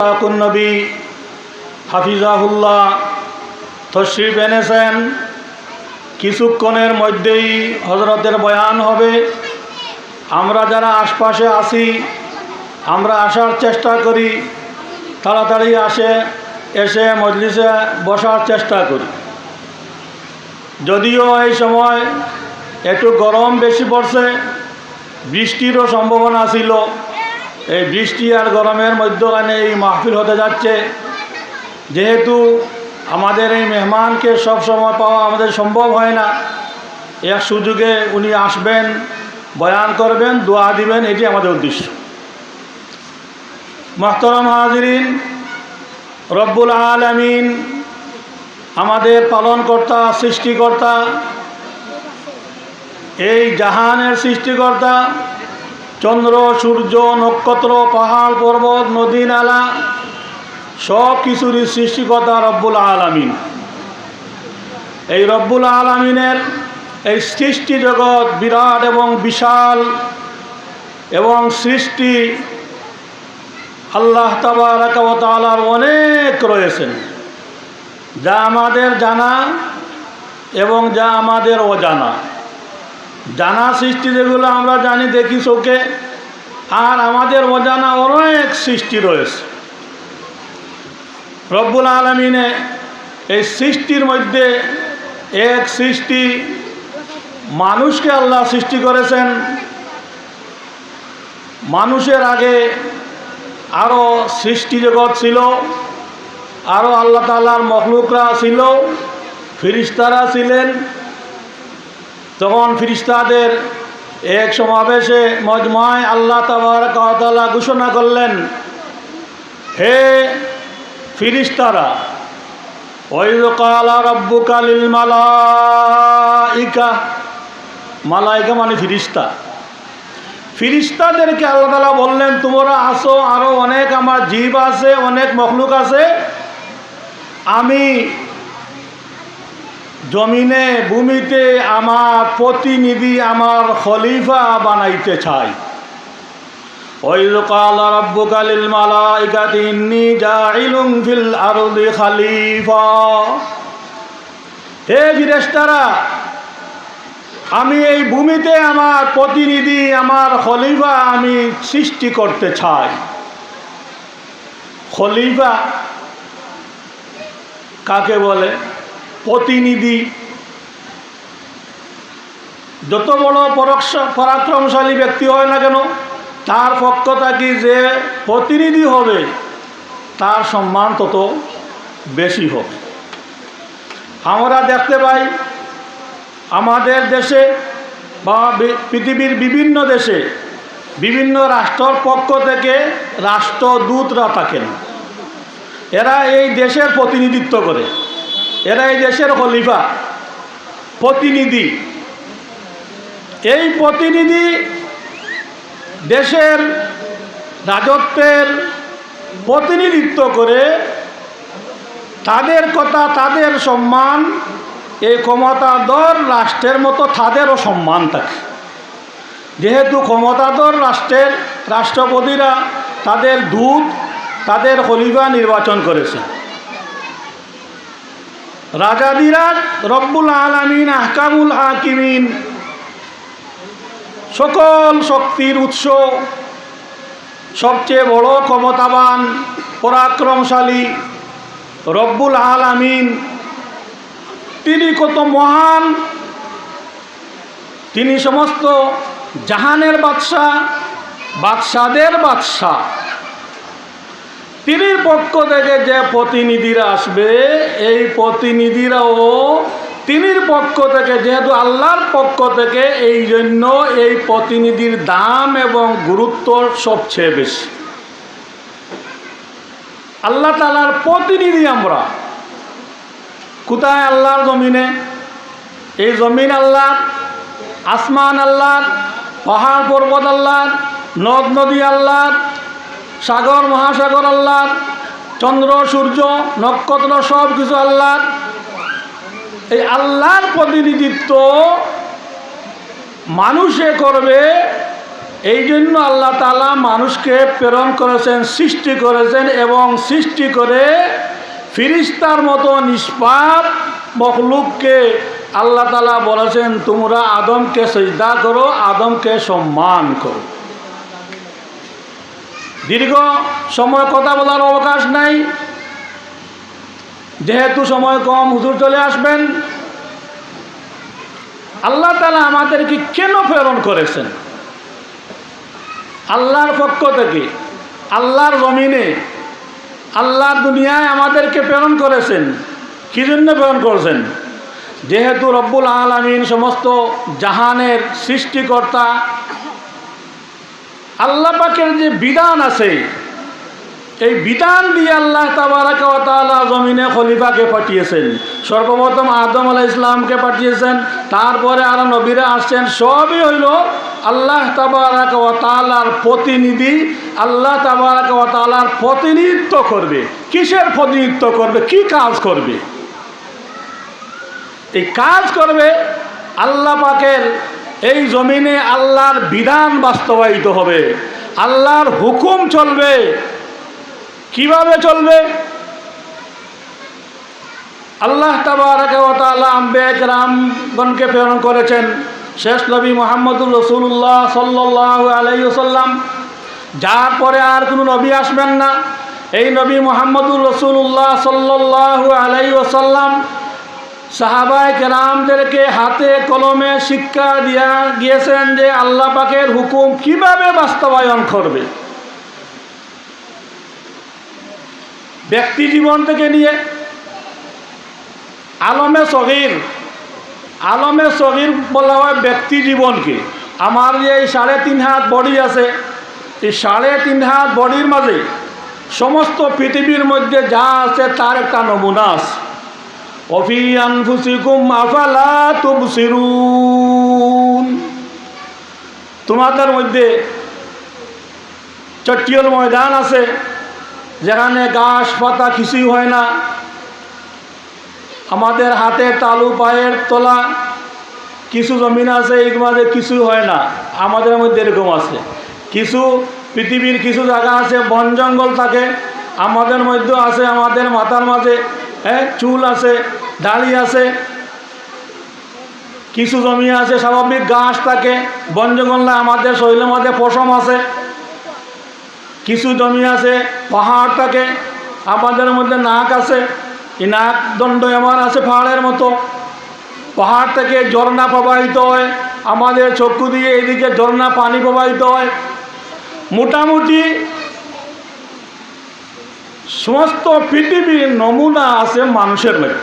নবী হাফিজাহুল্লাহ তশরিফ এনেছেন। কিছুক্ষণের মধ্যেই হজরতের বয়ান হবে। আমরা যারা আশপাশে আছি, আমরা আসার চেষ্টা করি। তাড়াতাড়ি আসে, এসে মজলিসে বসার চেষ্টা করি। যদিও এই সময় একটু গরম বেশি পড়ছে, বৃষ্টিরও সম্ভাবনা ছিল। এই বৃষ্টি আর গরমের মধ্যখানে এই মাহফিল হতে যাচ্ছে। যেহেতু আমাদের এই মেহমানকে সব সময় পাওয়া আমাদের সম্ভব হয় না, এক সুযোগে উনি আসবেন, বয়ান করবেন, দোয়া দিবেন, এটি আমাদের উদ্দেশ্য। মোহতরম হাজরিন, রব্বুল আলমিন, আমাদের পালনকর্তা, সৃষ্টিকর্তা, এই জাহানের সৃষ্টিকর্তা চন্দ্র, সূর্য, নক্ষত্র, পাহাড়, পর্বত, নদী, নালা, সব কিছুরই সৃষ্টিকর্তা রব্বুল আলমিন। এই রব্বুল আলমিনের এই সৃষ্টি জগৎ বিরাট এবং বিশাল এবং সৃষ্টি আল্লাহ তালার অনেক রয়েছেন যা আমাদের জানা এবং যা আমাদের অজানা। জানা সৃষ্টি যেগুলো আমরা জানি, দেখি চোখে। আর আমাদের অজানা অনেক সৃষ্টি রয়েছে। রব্বুল আলমিনে এই সৃষ্টির মধ্যে এক সৃষ্টি মানুষকে আল্লাহ সৃষ্টি করেছেন। মানুষের আগে আরও সৃষ্টি জগৎ ছিল আরও আল্লাহ তাল্লার মখলুকরা ছিল ফিরিস্তারা ছিলেন তখন ফিরিস্তাদের এক সমাবেশে মজমায় আল্লাহ তালা ঘোষণা করলেন, হে ফিরিস্তারা ওইদ কালা রব্বু কালিল মালাইকা মালাইকা মানে ফিরিস্তা, ফিরিস্তাদেরকে আল্লাহ তালা বললেন, তোমরা আসো আরও অনেক আমার জীব আছে, অনেক মখলুক আছে, আমি জমিনে, ভূমিতে আমার প্রতিনিধি আমার খলিফা বানাইতে চাই। কাল রব্বুকালিল মালাইকাতি ইন্নী জাইলুম ফিল আরদি খালিফা। হে ফিরেশতারা, আমি এই ভূমিতে আমার প্রতিনিধি, আমার খলিফা আমি সৃষ্টি করতে চাই। খলিফা কাকে বলে? প্রতিনিধি। যত বড় পরাক্রমশালী ব্যক্তি হয় না কেন, তার পক্ষ থাকি যে প্রতিনিধি হবে, তার সম্মান তত বেশি হবে আমরা দেখতে পাই, আমাদের দেশে বা পৃথিবীর বিভিন্ন দেশে বিভিন্ন রাষ্ট্রর পক্ষ থেকে রাষ্ট্রদূতরা থাকেন। এরা এই দেশের প্রতিনিধিত্ব করে। এরা এই দেশের খলিফা, প্রতিনিধি। এই প্রতিনিধি দেশের রাজত্বের প্রতিনিধিত্ব করে তাদের কথা, তাদের সম্মান, এই ক্ষমতাধর রাষ্ট্রের মতো তাদেরও সম্মান থাকে। যেহেতু ক্ষমতাধর রাষ্ট্রের রাষ্ট্রপতিরা তাদের দূত, তাদের খলিফা নির্বাচন করেছে। রাজাদিরা রব্বুল আলমিন, আহকামুল হাকিমিন। সকল শক্তির উৎস, সবচেয়ে বড় ক্ষমতাবান, পরাক্রমশালী রব্বুল আলামিন। তিনি কত মহান, তিনি সমস্ত জাহানের বাদশাহ, বাদশাদের বাদশাহ। তিনি পক্ষ থেকে যে প্রতিনিধিরা আসবে, এই প্রতিনিধিরাও তিনির পক্ষ থেকে, যেহেতু আল্লাহর পক্ষ থেকে, এই জন্য এই প্রতিনিধির দাম এবং গুরুত্ব সবচেয়ে বেশি। আল্লাহ তালার প্রতিনিধি আমরা। কোথায় আল্লাহর জমিনে? এই জমিন আল্লাহ আসমান আল্লাহ পাহাড় পর্বত আল্লাহ নদ নদী আল্লাহ সাগর, মহাসাগর আল্লাহ চন্দ্র, সূর্য, নক্ষত্র সব কিছু আল্লাহ এই আল্লাহর প্রতিনিধিত্ব মানুষে করবে এই জন্য আল্লাহ তালা মানুষকে প্রেরণ করেছেন, সৃষ্টি করেছেন এবং সৃষ্টি করে ফিরিস্তার মতো নিষ্পাপ মখলুককে আল্লাহ তালা বলেছেন, তোমরা আদমকে সজদা করো, আদমকে সম্মান করো। দীর্ঘ সময় কথা বলার অবকাশ নাই। যেহেতু সময় কম, হুজুর চলে আসবেন। আল্লাহ তালা আমাদেরকে কেন প্রেরণ করেছেন? আল্লাহর পক্ষ থেকে, আল্লাহর জমিনে, আল্লাহর দুনিয়ায় আমাদেরকে প্রেরণ করেছেন। কী জন্য প্রেরণ করেছেন? যেহেতু রব্বুল আলমিন সমস্ত জাহানের সৃষ্টিকর্তা আল্লাহ পাকের যে বিধান আছে, এই বিধান দিয়ে আল্লাহ তাবারাকালা জমিনে খলিফাকে পাঠিয়েছেন। সর্বপ্রথম আদম আলাহ ইসলামকে পাঠিয়েছেন, তারপরে আরও নবীরা আসছেন, সবই হইল আল্লাহ তাবারাকালার প্রতিনিধি, আল্লাহ তাবারাকালার প্রতিনিধিত্ব করবে। কিসের প্রতিনিধিত্ব করবে? কি কাজ করবে? এই কাজ করবে আল্লাহ পাকের এই জমিনে আল্লাহর বিধান বাস্তবায়িত হবে। আল্লাহর হুকুম চলবে। কীভাবে চলবে? আল্লাহ তাবারকালা আম্বেক প্রেরণ করেছেন। শেষ নবী মোহাম্মদুর রসুল্লাহ সাল্লাহ আলাইসাল্লাম যার পরে আর কোনো নবী আসবেন না। এই নবী মোহাম্মদুর রসুল্লাহ সাল্লাহ আলাইসাল্লাম সাহাবায় কেরামদেরকে হাতে কলমে শিক্ষা দিয়া গিয়েছেন যে আল্লাহ পাকের হুকুম কীভাবে বাস্তবায়ন করবে। ব্যক্তি জীবন থেকে নিয়ে আলমে সগির আলমে সগির বলা হয় ব্যক্তি জীবনকে। আমার যে এই সাড়ে তিন হাত বডি আছে, এই সাড়ে তিন হাত বডির মাঝে সমস্ত পৃথিবীর মধ্যে যা আছে তার একটা নমুনা আছে। অফি আনফুসিকুম আফালা তুবসিরুন তোমাদের মধ্যে চট্টিয়ল ময়দান আছে, যেখানে ঘাস, পাতা কিছুই হয় না। আমাদের হাতে তালু, পায়ের তোলা, কিছু জমিন আছে এই মাঝে কিছুই হয় না। আমাদের মধ্যে এরকম আছে। কিছু পৃথিবীর কিছু জায়গা আছে, বন জঙ্গল থাকে, আমাদের মধ্যেও আছে, আমাদের মাথার মাঝে। হ্যাঁ চুল আছে, দাড়ি আছে, কিছু জমি আছে, স্বাভাবিক গাছ থাকে বন জঙ্গল আমাদের শরীরের মধ্যে পশম আছে, কিছু জমি আছে, পাহাড় থাকে, আমাদের মধ্যে নাক আছে, এই নাক দণ্ড এমন আছে পাহাড়ের মতো। পাহাড় থেকে ঝর্ণা প্রবাহিত হয়, আমাদের চক্ষু দিয়ে এদিকে ঝর্ণা পানি প্রবাহিত হয়। মোটামুটি সমস্ত পৃথিবীর নমুনা আছে মানুষের মধ্যে।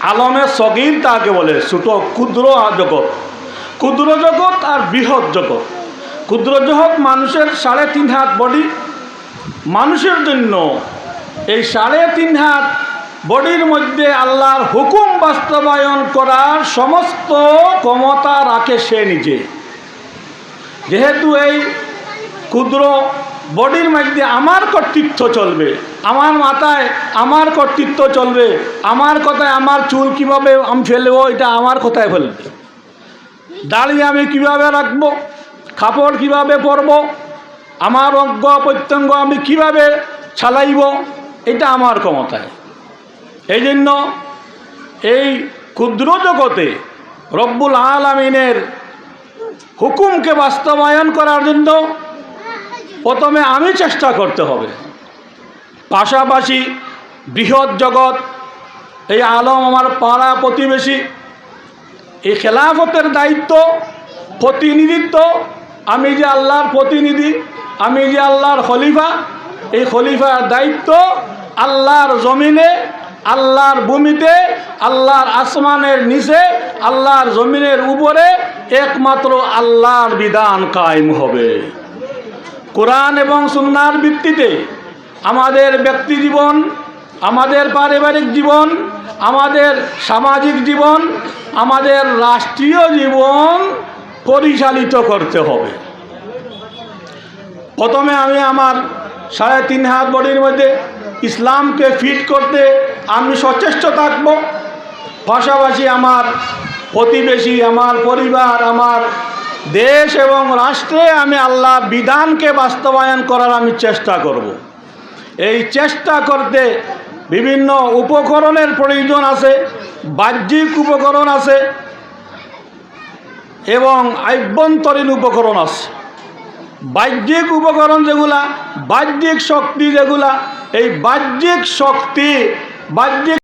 আলমে সগির তাকে বলে ছোট ক্ষুদ্র জগৎ। ক্ষুদ্র জগৎ আর বৃহৎ জগৎ। ক্ষুদ্র জগৎ মানুষের সাড়ে তিন হাত বডি। মানুষের জন্য এই সাড়ে তিন হাত বডির মধ্যে আল্লাহর হুকুম বাস্তবায়ন করার সমস্ত ক্ষমতা রাখে সে নিজে। যেহেতু এই ক্ষুদ্র বডির মধ্যে আমার কর্তৃত্ব চলবে। আমার মাথায় আমার কর্তৃত্ব চলবে। আমার কথায় আমার চুল কীভাবে আমি ফেলব, এটা আমার কথায় ফেলবে। দাড়ি আমি কীভাবে রাখব, কাপড় কীভাবে পরব, আমার অজ্ঞ প্রত্যঙ্গ আমি কীভাবে ছালাইব এটা আমার ক্ষমতায়। এই জন্য এই ক্ষুদ্র জগতে রব্বুল আলমিনের হুকুমকে বাস্তবায়ন করার জন্য প্রথমে আমি চেষ্টা করতে হবে। পাশাপাশি বৃহৎ জগৎ, এই আলম আমার পাড়া প্রতিবেশী, এই খেলাফতের দায়িত্ব, প্রতিনিধিত্ব, আমি যে আল্লাহর প্রতিনিধি, আমি যে আল্লাহর খলিফা, এই খলিফার দায়িত্ব আল্লাহর জমিনে, আল্লাহর ভূমিতে, আল্লাহর আসমানের নিচে, আল্লাহর জমিনের উপরে, একমাত্র আল্লাহর বিধান কায়েম হবে। কোরআন এবং সুন্নার ভিত্তিতে আমাদের ব্যক্তি জীবন, আমাদের পারিবারিক জীবন, আমাদের সামাজিক জীবন, আমাদের রাষ্ট্রীয় জীবন পরিচালিত করতে হবে। প্রথমে আমি আমার সাড়ে তিন হাত বডির মধ্যে ইসলামকে ফিট করতে আমি সচেষ্ট থাকব। পাশাপাশি আমার প্রতিবেশী, আমার পরিবার, আমার দেশ এবং রাষ্ট্রে আমি আল্লাহ বিধানকে বাস্তবায়ন করার আমি চেষ্টা করব। এই চেষ্টা করতে বিভিন্ন উপকরণের প্রয়োজন আছে, বাহ্যিক উপকরণ আছে এবং আভ্যন্তরীণ উপকরণ আছে বাহ্যিক উপকরণ যেগুলা, বাহ্যিক শক্তি যেগুলা, এই বাহ্যিক শক্তি, বাহ্যিক